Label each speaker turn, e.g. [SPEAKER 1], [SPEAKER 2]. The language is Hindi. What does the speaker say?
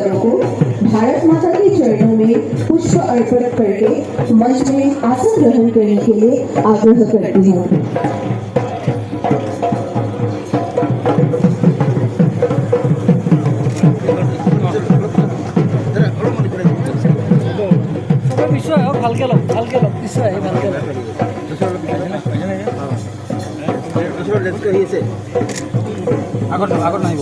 [SPEAKER 1] अतिथिगणों को भारत माता के चरणों में पुष्प अर्पण करके मंच में आसन ग्रहण करने के लिए आग्रह करती हूँ
[SPEAKER 2] চবে পিছুৱাই আহক ভালকৈ লওক ভালকৈ লওক পিছুৱাই আহি ভালকৈ লওক
[SPEAKER 3] আগত আগত নাহিব